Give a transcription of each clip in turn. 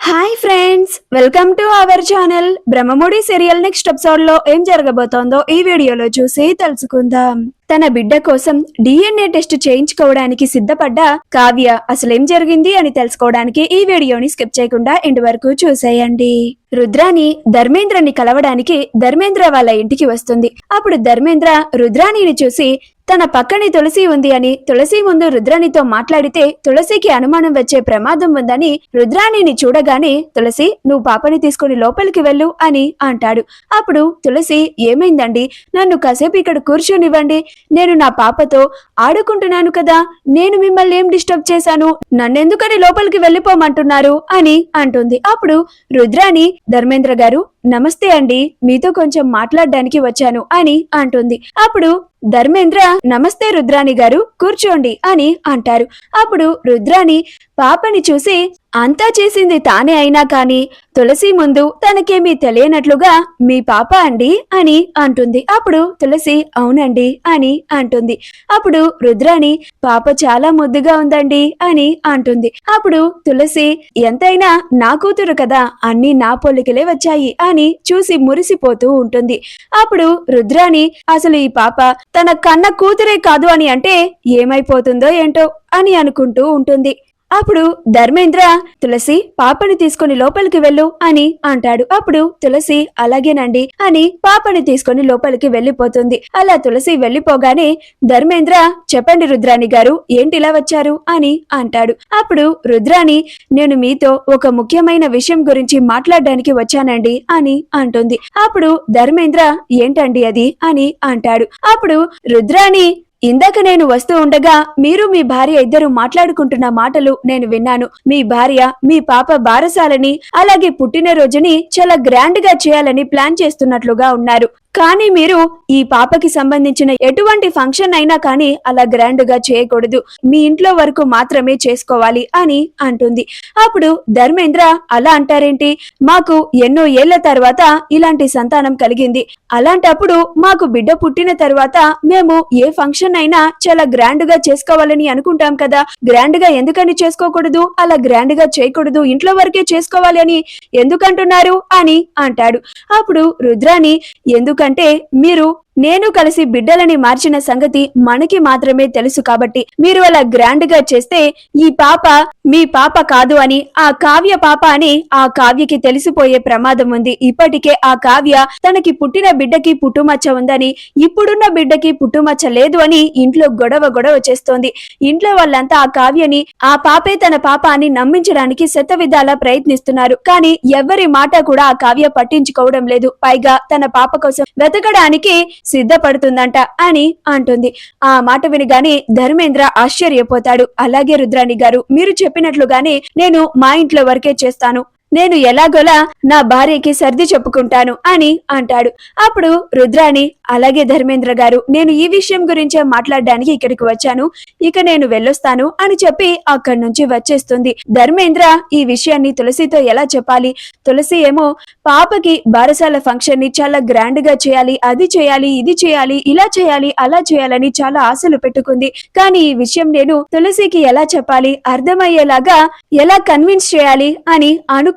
Hi friends welcome to our channel Brahmamudi serial next ఎపిసోడ్లో ఏం జరగబోతోందో ఈ వీడియోలో చూసి తెలుసుకుందాం. తన బిడ్డ కోసం డిఎన్ఏ టెస్ట్ చేయించుకోవడానికి సిద్ధపడ్డ కావ్య అసలేం జరిగింది అని తెలుసుకోవడానికి ఈ వీడియోని స్కిప్ చేయకుండా ఇంటి వరకు చూసేయండి. రుద్రాని ధర్మేంద్రని కలవడానికి ధర్మేంద్ర వాళ్ళ ఇంటికి వస్తుంది. అప్పుడు ధర్మేంద్ర రుద్రాణిని చూసి తన పక్కనే తులసి ఉంది అని తులసి ముందు రుద్రాణితో మాట్లాడితే తులసికి అనుమానం వచ్చే ప్రమాదం ఉందని రుద్రాణిని చూడగానే తులసి నువ్వు పాపని తీసుకుని లోపలికి వెళ్ళు అని అంటాడు. అప్పుడు తులసి ఏమైందండి? నన్ను కాసేపు ఇక్కడ కూర్చొనివ్వండి. నేను నా పాపతో ఆడుకుంటున్నాను కదా. నేను మిమ్మల్ని ఏం డిస్టర్బ్ చేశాను? నన్నెందుకని లోపలికి వెళ్ళిపోమంటున్నారు అని అంటుంది. అప్పుడు రుద్రాణి ధర్మేంద్ర గారు నమస్తే అండి. మీతో కొంచెం మాట్లాడడానికి వచ్చాను అని అంటుంది. అప్పుడు ధర్మేంద్ర నమస్తే రుద్రాణి గారు కూర్చోండి అని అంటారు. అప్పుడు రుద్రాణి పాపని చూసి అంతా చేసింది తానే అయినా కాని తులసి ముందు తనకేమీ తెలియనట్లుగా మీ పాప అండి అని అంటుంది. అప్పుడు తులసి అవునండి అని అంటుంది. అప్పుడు రుద్రాణి పాప చాలా ముద్దుగా ఉందండి అని అంటుంది. అప్పుడు తులసి ఎంతైనా నా కూతురు కదా అన్ని నా పొలికలే వచ్చాయి అని చూసి మురిసిపోతూ ఉంటుంది. అప్పుడు రుద్రాణి అసలు ఈ పాప తన కన్న కూతురే కాదు అని అంటే ఏమైపోతుందో ఏంటో అని అనుకుంటూ ఉంటుంది. అప్పుడు ధర్మేంద్ర తులసి పాపని తీసుకుని లోపలికి వెళ్ళు అని అంటాడు. అప్పుడు తులసి అలాగేనండి అని పాపని తీసుకుని లోపలికి వెళ్ళిపోతుంది. అలా తులసి వెళ్ళిపోగానే ధర్మేంద్ర చెప్పండి రుద్రాణి గారు ఏంటిలా వచ్చారు? అని అంటాడు. అప్పుడు రుద్రాణి నేను మీతో ఒక ముఖ్యమైన విషయం గురించి మాట్లాడడానికి వచ్చానండి అని అంటుంది. అప్పుడు ధర్మేంద్ర ఏంటండి అది? అని అంటాడు. అప్పుడు రుద్రాణి ఇందాక నేను వస్తూ ఉండగా మీరు మీ భార్య ఇద్దరు మాట్లాడుకుంటున్న మాటలు నేను విన్నాను. మీ భార్య మీ పాప బారసాలని అలాగే పుట్టినరోజుని చాలా గ్రాండ్గా చేయాలని ప్లాన్ చేస్తున్నట్లుగా ఉన్నారు. కానీ మీరు ఈ పాపకి సంబంధించిన ఎటువంటి ఫంక్షన్ అయినా కానీ అలా గ్రాండ్గా చేయకూడదు. మీ ఇంట్లో వరకు మాత్రమే చేసుకోవాలి అని అంటుంది. అప్పుడు ధర్మేంద్ర అలా అంటారేంటి? మాకు ఎన్నో ఏళ్ళ తర్వాత ఇలాంటి సంతానం కలిగింది. అలాంటప్పుడు మాకు బిడ్డ పుట్టిన తర్వాత మేము ఏ ఫంక్షన్ అయినా చాలా గ్రాండ్గా చేసుకోవాలని అనుకుంటాం కదా. గ్రాండ్గా ఎందుకని చేసుకోకూడదు? అలా గ్రాండ్గా చేయకూడదు. ఇంట్లో వరకే చేసుకోవాలి అని ఎందుకంటున్నారు? అని అంటాడు. అప్పుడు రుద్రాని ఎందుకు ఎందుకంటే మీరు నేను కలిసి బిడ్డలని మార్చిన సంగతి మనకి మాత్రమే తెలుసు కాబట్టి మీరు అలా గ్రాండ్గా చేస్తే ఈ పాప మీ పాప కాదు అని ఆ కావ్య పాప అని ఆ కావ్యకి తెలిసిపోయే ప్రమాదం ఉంది. ఇప్పటికే ఆ కావ్య తనకి పుట్టిన బిడ్డకి పుట్టుమచ్చ ఉందని ఇప్పుడున్న బిడ్డకి పుట్టుమచ్చ లేదు అని ఇంట్లో గొడవ గొడవ చేస్తోంది. ఇంట్లో వాళ్ళంతా ఆ కావ్యని ఆ పాపే తన పాప అని నమ్మించడానికి శత విధాలా ప్రయత్నిస్తున్నారు. కానీ ఎవరి మాట కూడా ఆ కావ్య పట్టించుకోవడం లేదు. పైగా తన పాప కోసం వెతకడానికి సిద్ధపడుతుందంట అని అంటుంది. ఆ మాట వినగానే ధర్మేంద్ర ఆశ్చర్యపోతాడు. అలాగే రుద్రాణి గారు మీరు చెప్పినట్లుగానే నేను మా ఇంట్లో వరకే చేస్తాను. నేను ఎలాగోలా నా భార్యకి సర్ది చెప్పుకుంటాను అని అంటాడు. అప్పుడు రుద్రాణి అలాగే ధర్మేంద్ర గారు నేను ఈ విషయం గురించే మాట్లాడడానికి ఇక్కడికి వచ్చాను. ఇక నేను వెళ్ళొస్తాను అని చెప్పి అక్కడి నుంచి వచ్చేస్తుంది. ధర్మేంద్ర ఈ విషయాన్ని తులసితో ఎలా చెప్పాలి? తులసి ఏమో పాపకి బారసాల ఫంక్షన్ని చాలా గ్రాండ్గా చేయాలి అది చేయాలి ఇది చేయాలి ఇలా చేయాలి అలా చేయాలని చాలా ఆశలు పెట్టుకుంది. కానీ ఈ విషయం నేను తులసికి ఎలా చెప్పాలి అర్థమయ్యేలాగా ఎలా కన్విన్స్ చేయాలి అని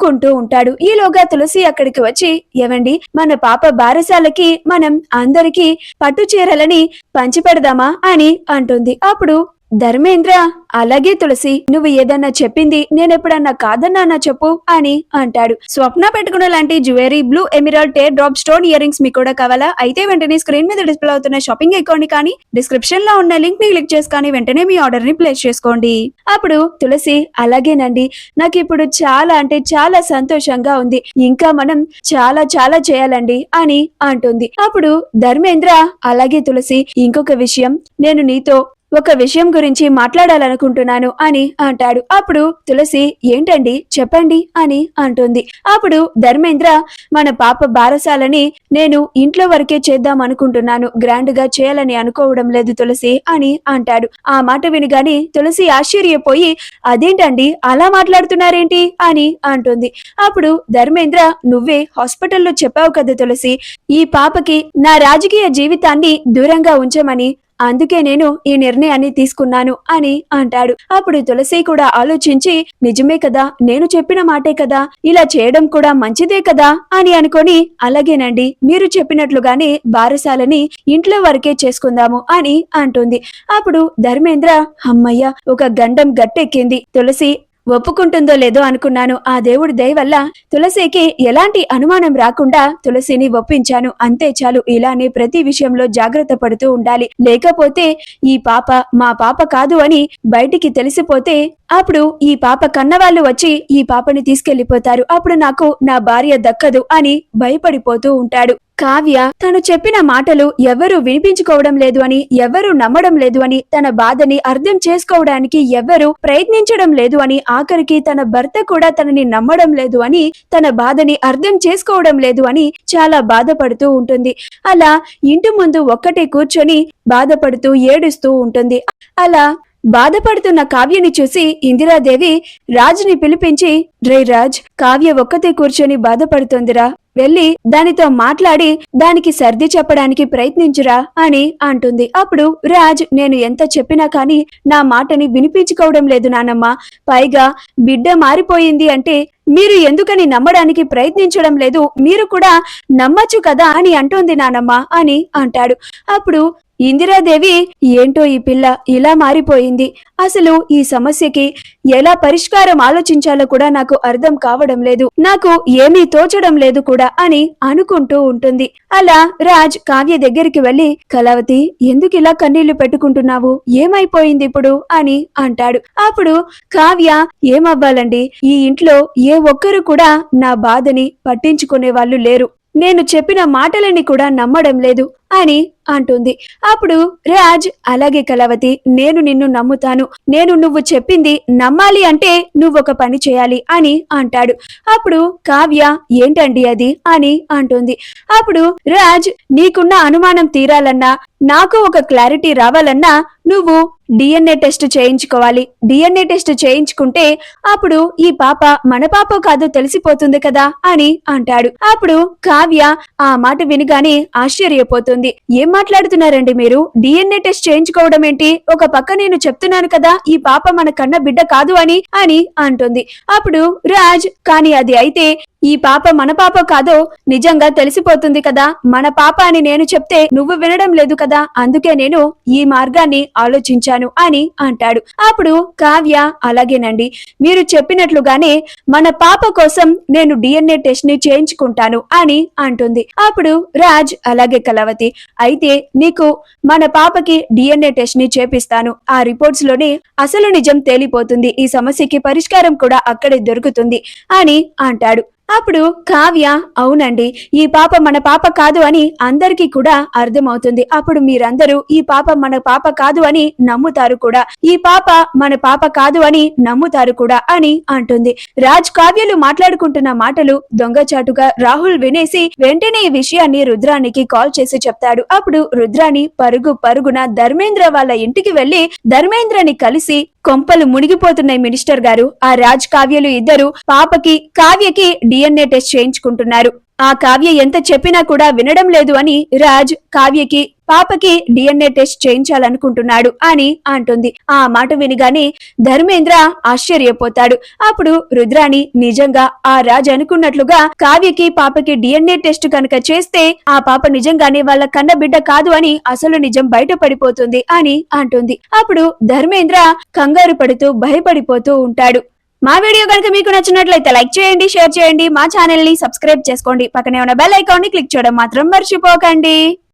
అనుకుంటూ ఉంటాడు. ఈలోగా తులసి అక్కడికి వచ్చి ఏవండి మన పాప బారసాలకి మనం అందరికీ పట్టు చీరలని పంచిపెడదామా? అని అంటుంది. అప్పుడు ధర్మేంద్ర అలాగే తులసి నువ్వు ఏదన్నా చెప్పింది నేనెప్పుడన్నా కాదన్నా చెప్పు అని అంటాడు. స్వప్న పెట్టుకున్న లాంటి jewellery blue emerald tear drop stone earrings మీకు కూడా కావాలా? అయితే వెంటనే స్క్రీన్ మీద డిస్ప్లే అవుతున్న షాపింగ్ అకౌంట్ కానీ డిస్క్రిప్షన్లో ఉన్న లింక్ని క్లిక్ చేసుకొని వెంటనే మీ ఆర్డర్ని ప్లేస్ చేసుకోండి. అప్పుడు తులసి అలాగేనండి నాకు ఇప్పుడు చాలా అంటే చాలా సంతోషంగా ఉంది. ఇంకా మనం చాలా చాలా చేయాలండి అని అంటుంది. అప్పుడు ధర్మేంద్ర అలాగే తులసి ఇంకొక విషయం నేను నీతో ఒక విషయం గురించి మాట్లాడాలనుకుంటున్నాను అని అంటాడు. అప్పుడు తులసి ఏంటండి? చెప్పండి అని అంటుంది. అప్పుడు ధర్మేంద్ర మన పాప బారసాలని నేను ఇంట్లో వరకే చేద్దాం అనుకుంటున్నాను. గ్రాండ్గా చేయాలని అనుకోవడం లేదు తులసి అని అంటాడు. ఆ మాట వినగానే తులసి ఆశ్చర్యపోయి అదేంటండి? అలా మాట్లాడుతున్నారేంటి? అని అంటుంది. అప్పుడు ధర్మేంద్ర నువ్వే హాస్పిటల్లో చెప్పావు కదా తులసి ఈ పాపకి నా రాజకీయ జీవితాన్ని దూరంగా ఉంచమని అందుకే నేను ఈ నిర్ణయాన్ని తీసుకున్నాను అని అంటాడు. అప్పుడు తులసి కూడా ఆలోచించి నిజమే కదా నేను చెప్పిన మాటే కదా ఇలా చేయడం కూడా మంచిదే కదా అని అనుకొని అలాగేనండి మీరు చెప్పినట్లుగానే బారసాలని ఇంట్లో వరకే చేసుకుందాము అని అంటుంది. అప్పుడు ధర్మేంద్ర అమ్మయ్య ఒక గండం గట్టెక్కింది. తులసి ఒప్పుకుంటుందో లేదో అనుకున్నాను. ఆ దేవుడి దయ వల్ల తులసికి ఎలాంటి అనుమానం రాకుండా తులసిని ఒప్పించాను. అంతే చాలు. ఇలానే ప్రతి విషయంలో జాగ్రత్త పడుతూ ఉండాలి. లేకపోతే ఈ పాప మా పాప కాదు అని బయటికి తెలిసిపోతే అప్పుడు ఈ పాప కన్నవాళ్ళు వచ్చి ఈ పాపని తీసుకెళ్ళిపోతారు అప్పుడు నాకు నా భార్య దక్కదు అని భయపడిపోతూ ఉంటాడు. కావ్య తను చెప్పిన మాటలు ఎవరూ వినిపించుకోవడం లేదు అని ఎవరూ నమ్మడం లేదు అని తన బాధని అర్థం చేసుకోవడానికి ఎవరూ ప్రయత్నించడం లేదు అని ఆఖరికి తన భర్త కూడా తనని నమ్మడం లేదు అని తన బాధని అర్థం చేసుకోవడం లేదు అని చాలా బాధపడుతూ ఉంటుంది. అలా ఇంటి ముందు ఒక్కటే కూర్చొని బాధపడుతూ ఏడుస్తూ ఉంటుంది. అలా బాధపడుతున్న కావ్యని చూసి ఇందిరాదేవి రాజుని పిలిపించి రే రాజ్ కావ్య ఒక్కతే కూర్చొని బాధపడుతోందిరా. వెళ్ళి దానితో మాట్లాడి దానికి సర్ది చెప్పడానికి ప్రయత్నించురా అని అంటుంది. అప్పుడు రాజ్ నేను ఎంత చెప్పినా కానీ నా మాటని వినిపించుకోవడం లేదు నానమ్మ. పైగా బిడ్డ మారిపోయింది అంటే మీరు ఎందుకని నమ్మడానికి ప్రయత్నించడం లేదు? మీరు కూడా నమ్మచ్చు కదా అని అంటోంది నానమ్మ అని అంటాడు. అప్పుడు ఇందిరాదేవి ఏంటో ఈ పిల్ల? ఇలా మారిపోయింది. అసలు ఈ సమస్యకి ఎలా పరిష్కారం ఆలోచించాలో కూడా నాకు అర్థం కావడం లేదు. నాకు ఏమీ తోచడం లేదు కూడా అని అనుకుంటూ ఉంటుంది. అలా రాజ్ కావ్య దగ్గరికి వెళ్ళి కళావతి ఎందుకు ఇలా కన్నీళ్ళు పెట్టుకుంటున్నావు? ఏమైపోయింది ఇప్పుడు? అని అంటాడు. అప్పుడు కావ్య ఏమవ్వాలండి? ఈ ఇంట్లో ఏ ఒక్కరు కూడా నా బాధని పట్టించుకునే వాళ్ళు లేరు. నేను చెప్పిన మాటలని కూడా నమ్మడం లేదు. అని అంటుంది. అప్పుడు రాజ్ అలాగే కలవతి నేను నిన్ను నమ్ముతాను. నేను నువ్వు చెప్పింది నమ్మాలి అంటే నువ్వు ఒక పని చేయాలి అని అంటాడు. అప్పుడు కావ్య ఏంటండి అది? అని అంటుంది. అప్పుడు రాజ్ నీకున్న అనుమానం తీరాలన్నా నాకు ఒక క్లారిటీ రావాలన్నా నువ్వు డిఎన్ఏ టెస్ట్ చేయించుకోవాలి. డిఎన్ఏ టెస్ట్ చేయించుకుంటే అప్పుడు ఈ పాప మన పాప కాదో తెలిసిపోతుంది కదా అని అంటాడు. అప్పుడు కావ్య ఆ మాట వినగానే ఆశ్చర్యపోతుంది. ఏం మాట్లాడుతున్నారండి మీరు? డిఎన్ఏ టెస్ట్ చేయించుకోవడం ఏంటి? ఒక పక్క నేను చెప్తున్నాను కదా ఈ పాప మన కన్న బిడ్డ కాదు అని అని అంటుంది. అప్పుడు రాజ్ కానీ అది అయితే ఈ పాప మన పాప కాదో నిజంగా తెలిసిపోతుంది కదా. మన పాప అని నేను చెప్తే నువ్వు వినడం లేదు కదా. అందుకే నేను ఈ మార్గాన్ని ఆలోచించాను అని అంటాడు. అప్పుడు కావ్య అలాగేనండి. మీరు చెప్పినట్లుగానే మన పాప కోసం నేను డిఎన్ఏ టెస్ట్ని చేయించుకుంటాను అని అంటుంది. అప్పుడు రాజ్ అలాగే కలవతి అయితే నీకు మన పాపకి డిఎన్ఏ టెస్ట్ని చేపిస్తాను. ఆ రిపోర్ట్స్లోనే అసలు నిజం తేలిపోతుంది. ఈ సమస్యకి పరిష్కారం కూడా అక్కడే దొరుకుతుంది అని అంటాడు. అప్పుడు కావ్య అవునండి ఈ పాప మన పాప కాదు అని అందరికీ కూడా అర్థమవుతుంది. అప్పుడు మీరందరూ ఈ పాప మన పాప కాదు అని నమ్ముతారు కూడా. ఈ పాప మన పాప కాదు అని నమ్ముతారు కూడా అని అంటుంది. రాజ్ కావ్యలు మాట్లాడుకుంటున్న మాటలు దొంగచాటుగా రాహుల్ వినేసి వెంటనే ఈ విషయాన్ని రుద్రానికి కాల్ చేసి చెప్తాడు. అప్పుడు రుద్రాని పరుగు పరుగున ధర్మేంద్ర వాళ్ళ ఇంటికి వెళ్ళి ధర్మేంద్రని కలిసి కొంపలు మునిగిపోతున్నాయి మినిస్టర్ గారు. ఆ రాజ్ కావ్యలు ఇద్దరు పాపకి కావ్యకి డిఎన్ఏ టెస్ట్ చేయించుకుంటున్నారు. ఆ కావ్య ఎంత చెప్పినా కూడా వినడం లేదు అని రాజ్ కావ్యకి పాపకి డిఎన్ఏ టెస్ట్ చేయించాలనుకుంటున్నాడు అని అంటుంది. ఆ మాట వినిగానే ధర్మేంద్ర ఆశ్చర్యపోతాడు. అప్పుడు రుద్రాణి నిజంగా ఆ రాజ్ అనుకున్నట్లుగా కావ్యకి పాపకి డిఎన్ఏ టెస్ట్ కనుక చేస్తే ఆ పాప నిజంగానే వాళ్ళ కన్న బిడ్డ కాదు అని అసలు నిజం బయటపడిపోతుంది అని అంటుంది. అప్పుడు ధర్మేంద్ర కంగారు పడుతూ భయపడిపోతూ ఉంటాడు. మా వీడియో కనుక మీకు నచ్చినట్లయితే లైక్ చేయండి షేర్ చేయండి మా ఛానల్ని సబ్స్క్రైబ్ చేసుకోండి. పక్కనే ఉన్న బెల్ ఐకాన్ని క్లిక్ చేయడం మాత్రం మర్చిపోకండి.